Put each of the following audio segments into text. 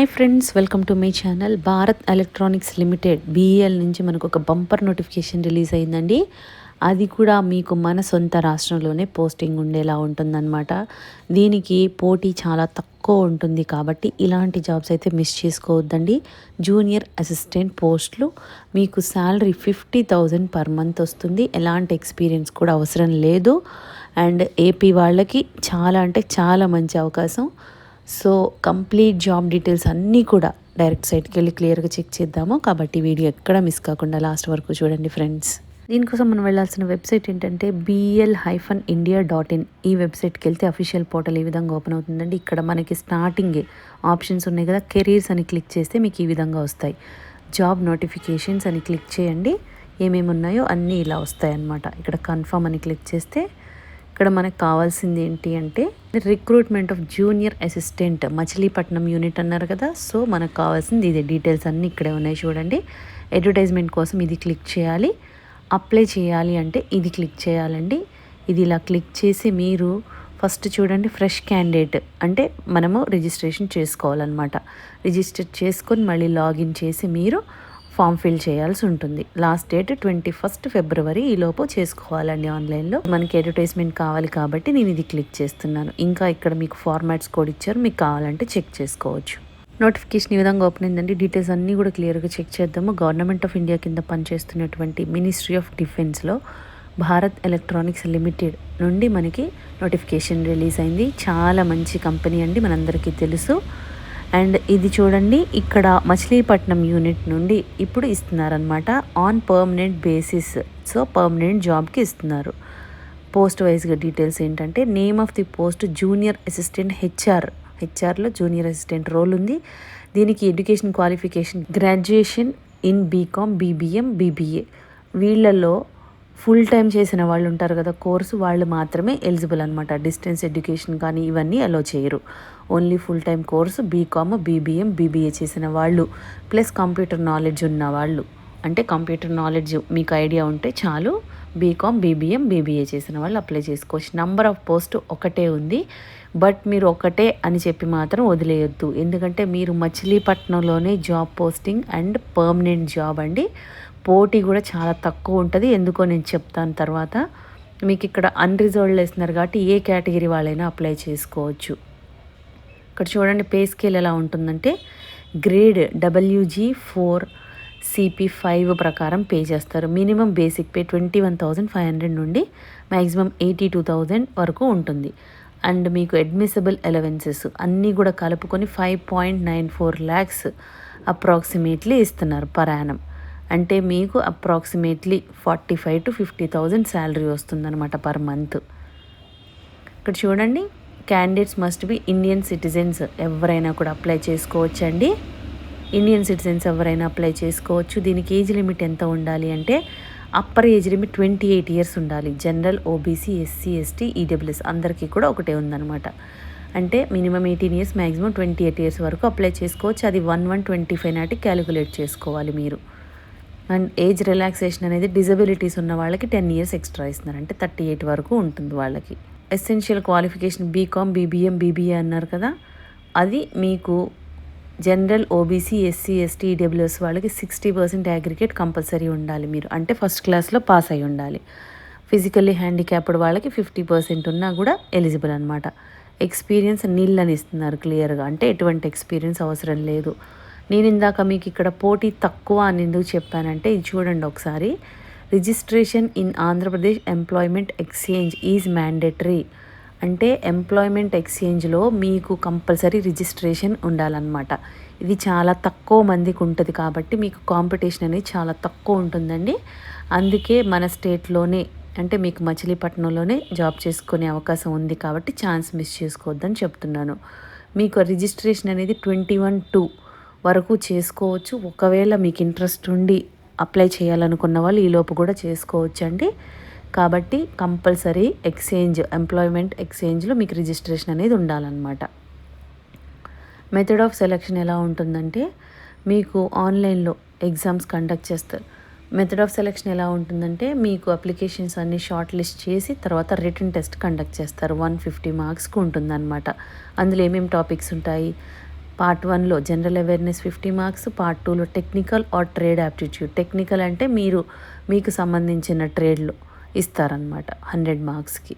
Hi friends welcome to my channel Bharat electronics limited. BL నుంచి మనకు ఒక bumper notification release అయిందండి. అది కూడా మీకు మన సొంత రాష్ట్రంలోనే పోస్టింగ్ ఉండేలా ఉంటుందన్నమాట. దీనికి పోటీ చాలా తక్కువ ఉంటుంది కాబట్టి ఇలాంటి జాబ్స్ అయితే మిస్ చేసుకోవద్దండి. జూనియర్ అసిస్టెంట్ పోస్టులు మీకు salary fifty thousand per month వస్తుంది. ఎలాంటి ఎక్స్పీరియన్స్ కూడా అవసరం లేదు. అండ్ ఏపీ వాళ్ళకి చాలా అంటే చాలా మంచి అవకాశం. సో కంప్లీట్ జాబ్ డీటెయిల్స్ అన్నీ కూడా డైరెక్ట్ సైట్కి వెళ్ళి క్లియర్గా చెక్ చేద్దాము. కాబట్టి వీడియో ఎక్కడ మిస్ కాకుండా లాస్ట్ వరకు చూడండి ఫ్రెండ్స్. దీనికోసం మనం వెళ్ళాల్సిన వెబ్సైట్ ఏంటంటే BL hyphen India dot in ఈ వెబ్సైట్కి వెళ్తే అఫీషియల్ పోర్టల్ ఈ విధంగా ఓపెన్ అవుతుందండి. ఇక్కడ మనకి స్టార్టింగే ఆప్షన్స్ ఉన్నాయి కదా కెరీర్స్ అని క్లిక్ చేస్తే మీకు ఈ విధంగా వస్తాయి. జాబ్ నోటిఫికేషన్స్ అని క్లిక్ చేయండి. ఏమేమి ఉన్నాయో అన్నీ ఇలా వస్తాయి అన్నమాట ఇక్కడ కన్ఫర్మ్ అని క్లిక్ చేస్తే ఇక్కడ మనకు కావాల్సింది ఏంటి అంటే recruitment of junior assistant Machilipatnam unit అన్నారు కదా. సో మనకు కావాల్సింది ఇది. డీటెయిల్స్ అన్నీ ఇక్కడే ఉన్నాయి చూడండి. అడ్వర్టైజ్మెంట్ కోసం ఇది క్లిక్ చేయాలి. అప్లై చేయాలి అంటే ఇది క్లిక్ చేయాలండి. ఇది ఇలా క్లిక్ చేసి మీరు ఫస్ట్ చూడండి ఫ్రెష్ క్యాండిడేట్ అంటే మనము రిజిస్ట్రేషన్ చేసుకోవాలన్నమాట. రిజిస్టర్ చేసుకొని మళ్ళీ లాగిన్ చేసి మీరు ఫామ్ ఫిల్ చేయాల్సి ఉంటుంది. Last date twenty first February ఈలోపు చేసుకోవాలండి ఆన్లైన్లో. మనకి అడ్వర్టైజ్మెంట్ కావాలి కాబట్టి నేను ఇది క్లిక్ చేస్తున్నాను. ఇంకా ఇక్కడ మీకు ఫార్మాట్స్ కూడా ఇచ్చారు. మీకు కావాలంటే చెక్ చేసుకోవచ్చు. నోటిఫికేషన్ ఈ విధంగా ఓపెన్ అయిందండి. డీటెయిల్స్ అన్నీ కూడా క్లియర్గా చెక్ చేద్దాము. గవర్నమెంట్ ఆఫ్ ఇండియా కింద పనిచేస్తున్నటువంటి మినిస్ట్రీ ఆఫ్ డిఫెన్స్లో భారత్ ఎలక్ట్రానిక్స్ లిమిటెడ్ నుండి మనకి నోటిఫికేషన్ రిలీజ్ అయింది. చాలా మంచి కంపెనీ అండి. మనందరికీ తెలుసు. అండ్ ఇది చూడండి ఇక్కడ మచిలీపట్నం యూనిట్ నుండి ఇప్పుడు ఇస్తున్నారనమాట on permanent basis so permanent జాబ్కి ఇస్తున్నారు. పోస్ట్ వైజ్గా డీటెయిల్స్ ఏంటంటే name of the post junior assistant HR హెచ్ఆర్లో junior assistant role ఉంది. దీనికి education qualification graduation in BCom BBM BBA వీళ్ళల్లో ఫుల్ టైం చేసిన వాళ్ళు ఉంటారు కదా కోర్సు వాళ్ళు మాత్రమే ఎలిజిబుల్ అనమాట డిస్టెన్స్ ఎడ్యుకేషన్ కానీ ఇవన్నీ అలో చేయరు. Only full time course BCom BBM BBA చేసిన వాళ్ళు. ప్లస్ కంప్యూటర్ నాలెడ్జ్ ఉన్న వాళ్ళు. అంటే కంప్యూటర్ నాలెడ్జ్ మీకు ఐడియా ఉంటే చాలు. బీకామ్ బీబీఎం బీబీఏ చేసిన వాళ్ళు అప్లై చేసుకోవచ్చు. నంబర్ ఆఫ్ పోస్ట్ ఒకటే ఉంది. బట్ మీరు ఒకటే అని చెప్పి మాత్రం వదిలేయొద్దు. ఎందుకంటే మీరు మచిలీపట్నంలోనే job posting and permanent job అండి. పోటీ కూడా చాలా తక్కువ ఉంటుంది. ఎందుకో నేను చెప్తాను తర్వాత. మీకు ఇక్కడ అన్రిజర్వ్డ్ వేస్తున్నారు కాబట్టి ఏ కేటగిరీ వాళ్ళైనా అప్లై చేసుకోవచ్చు. ఇక్కడ చూడండి పే స్కేల్ ఎలా ఉంటుందంటే grade WG four CP five ప్రకారం పే చేస్తారు. Minimum basic pay twenty one thousand five hundred నుండి మ్యాక్సిమం ఎయిటీ టూ థౌజండ్ వరకు ఉంటుంది. అండ్ మీకు అడ్మిసబుల్ ఎలవెన్సెస్ అన్నీ కూడా కలుపుకొని five point nine four lakhs approximately ఇస్తున్నారు పర్ యానం. అంటే మీకు approximately forty five to fifty thousand salary వస్తుందన్నమాట పర్ మంత్. ఇక్కడ చూడండి candidates must be Indian citizens ఎవరైనా కూడా అప్లై చేసుకోవచ్చండి. ఇండియన్ సిటిజన్స్ ఎవరైనా అప్లై చేసుకోవచ్చు. దీనికి ఏజ్ లిమిట్ ఎంత ఉండాలి అంటే upper age limit twenty eight years ఉండాలి general OBC SC ST EWS అందరికీ కూడా ఒకటే ఉందన్నమాట. అంటే minimum eighteen years maximum twenty eight years వరకు అప్లై చేసుకోవచ్చు. అది వన్ వన్ ట్వంటీ ఫైవ్ నాటికి క్యాలిక్యులేట్ చేసుకోవాలి మీరు. అండ్ ఏజ్ రిలాక్సేషన్ అనేది డిజబిలిటీస్ ఉన్న వాళ్ళకి టెన్ ఇయర్స్ ఎక్స్ట్రా ఇస్తున్నారు అంటే థర్టీ ఎయిట్ వరకు ఉంటుంది వాళ్ళకి. Essential qualification BCom BBM BBA అన్నారు కదా. అది మీకు general OBC SC ST EWS వాళ్ళకి సిక్స్టీ పర్సెంట్ అగ్రిగేట్ కంపల్సరీ ఉండాలి మీరు. అంటే ఫస్ట్ క్లాస్లో పాస్ అయి ఉండాలి. ఫిజికల్లీ హ్యాండిక్యాప్డ్ వాళ్ళకి ఫిఫ్టీ పర్సెంట్ ఉన్నా కూడా ఎలిజిబుల్ అనమాట ఎక్స్పీరియన్స్ నీళ్ళని ఇస్తున్నారు క్లియర్గా అంటే ఎటువంటి ఎక్స్పీరియన్స్ అవసరం లేదు. నేను ఇందాక మీకు ఇక్కడ పోటీ తక్కువ అని ఎందుకు చెప్పానంటే ఇది చూడండి ఒకసారి. Registration in Andhra Pradesh employment exchange is mandatory. అంటే ఎంప్లాయ్మెంట్ ఎక్స్చేంజ్లో మీకు కంపల్సరీ రిజిస్ట్రేషన్ ఉండాలన్నమాట. ఇది చాలా తక్కువ మందికి ఉంటుంది కాబట్టి మీకు కాంపిటీషన్ అనేది చాలా తక్కువ ఉంటుందండి. అందుకే మన స్టేట్లోనే అంటే మీకు మచిలీపట్నంలోనే జాబ్ చేసుకునే అవకాశం ఉంది కాబట్టి ఛాన్స్ మిస్ చేసుకోవద్దని చెప్తున్నాను. మీకు రిజిస్ట్రేషన్ అనేది ట్వంటీ వన్ టూ వరకు చేసుకోవచ్చు. ఒకవేళ మీకు ఇంట్రెస్ట్ ఉండి అప్లై చేయాలనుకున్న వాళ్ళు ఈలోపు కూడా చేసుకోవచ్చండి. కాబట్టి కంపల్సరీ ఎక్స్చేంజ్ ఎంప్లాయ్మెంట్ ఎక్స్చేంజ్లో మీకు రిజిస్ట్రేషన్ అనేది ఉండాలన్నమాట. మెథడ్ ఆఫ్ సెలెక్షన్ ఎలా ఉంటుందంటే మీకు ఆన్లైన్లో ఎగ్జామ్స్ కండక్ట్ చేస్తారు మెథడ్ ఆఫ్ సెలెక్షన్ ఎలా ఉంటుందంటే మీకు అప్లికేషన్స్ అన్ని షార్ట్ లిస్ట్ చేసి తర్వాత రిటర్న్ టెస్ట్ కండక్ట్ చేస్తారు. వన్ ఫిఫ్టీ మార్క్స్కి ఉంటుందన్నమాట. అందులో ఏమేమి టాపిక్స్ ఉంటాయి? పార్ట్ వన్లో general awareness fifty marks part టూలో technical or trade aptitude technical అంటే మీరు మీకు సంబంధించిన ట్రేడ్లో ఇస్తారనమాట హండ్రెడ్ మార్క్స్కి.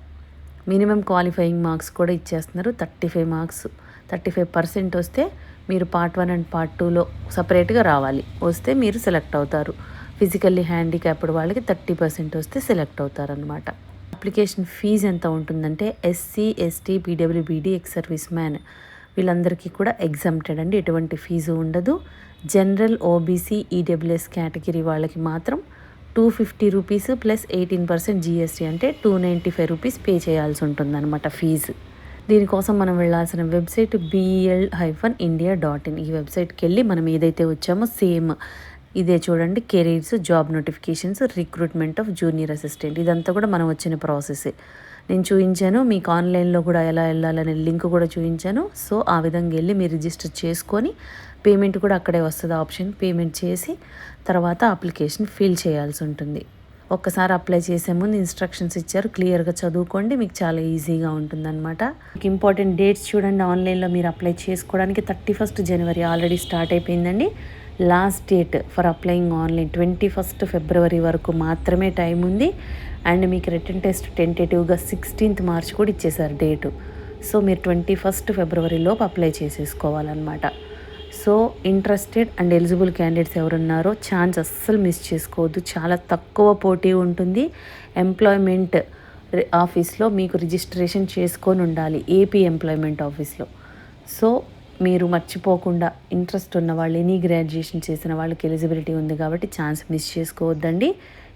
మినిమం క్వాలిఫైయింగ్ మార్క్స్ కూడా ఇచ్చేస్తున్నారు thirty five marks thirty five percent వస్తే మీరు పార్ట్ వన్ అండ్ పార్ట్ టూలో సపరేట్గా రావాలి. వస్తే మీరు సెలెక్ట్ అవుతారు. ఫిజికల్లీ హ్యాండిక్యాప్డ్ వాళ్ళకి థర్టీ పర్సెంట్ వస్తే సెలెక్ట్ అవుతారనమాట అప్లికేషన్ ఫీజు ఎంత ఉంటుందంటే SC ST PWBD ex service man వీళ్ళందరికీ కూడా ఎగ్జామ్టెడ్ అండి. ఎటువంటి ఫీజు ఉండదు. జనరల్ ఓబీసీ ఈడబ్ల్యూఎస్ కేటగిరీ వాళ్ళకి మాత్రం two fifty rupees plus eighteen percent GST అంటే two ninety five rupees pay చేయాల్సి ఉంటుందన్నమాట ఫీజు దీనికోసం మనం వెళ్ళాల్సిన website BL hyphen India dot in ఈ వెబ్సైట్కి వెళ్ళి మనం ఏదైతే వచ్చామో సేమ్ ఇదే చూడండి careers job notifications recruitment of junior assistant ఇదంతా కూడా మనం వచ్చిన ప్రాసెసే నేను చూపించాను మీకు ఆన్లైన్లో కూడా ఎలా వెళ్ళాలనే లింక్ కూడా చూపించాను సో ఆ విధంగా వెళ్ళి మీరు రిజిస్టర్ చేసుకొని పేమెంట్ కూడా అక్కడే వస్తుంది ఆప్షన్ పేమెంట్ చేసి తర్వాత అప్లికేషన్ ఫిల్ చేయాల్సి ఉంటుంది. ఒక్కసారి అప్లై చేసే ముందు ఇన్స్ట్రక్షన్స్ ఇచ్చారు క్లియర్గా చదువుకోండి మీకు చాలా ఈజీగా ఉంటుందన్నమాట. మీకు ఇంపార్టెంట్ డేట్స్ చూడండి ఆన్లైన్లో మీరు అప్లై చేసుకోవడానికి థర్టీ ఫస్ట్ జనవరి ఆల్రెడీ స్టార్ట్ అయిపోయిందండి. Last date for applying online twenty first ఫిబ్రవరి వరకు మాత్రమే టైం ఉంది. అండ్ మీకు రిటర్న్ టెస్ట్ టెంటేటివ్గా సిక్స్టీన్త్ మార్చ్ కూడా ఇచ్చేశారు డేటు. సో మీరు ట్వంటీ ఫస్ట్ ఫిబ్రవరిలోపు apply చేసేసుకోవాలన్నమాట. So interested and eligible candidates ఎవరున్నారో ఛాన్స్ అస్సలు మిస్ చేసుకోవద్దు. చాలా తక్కువ పోటీ ఉంటుంది. ఎంప్లాయ్మెంట్ ఆఫీస్లో మీకు రిజిస్ట్రేషన్ చేసుకొని ఉండాలి. ఏపీ ఎంప్లాయ్మెంట్ ఆఫీస్లో. సో మీరు మర్చిపోకుండా ఇంట్రెస్ట్ ఉన్న వాళ్ళు ఎనీ గ్రాడ్యుయేషన్ చేసిన వాళ్ళకి ఎలిజిబిలిటీ ఉంది కాబట్టి ఛాన్స్ మిస్ చేసుకోవద్దండి.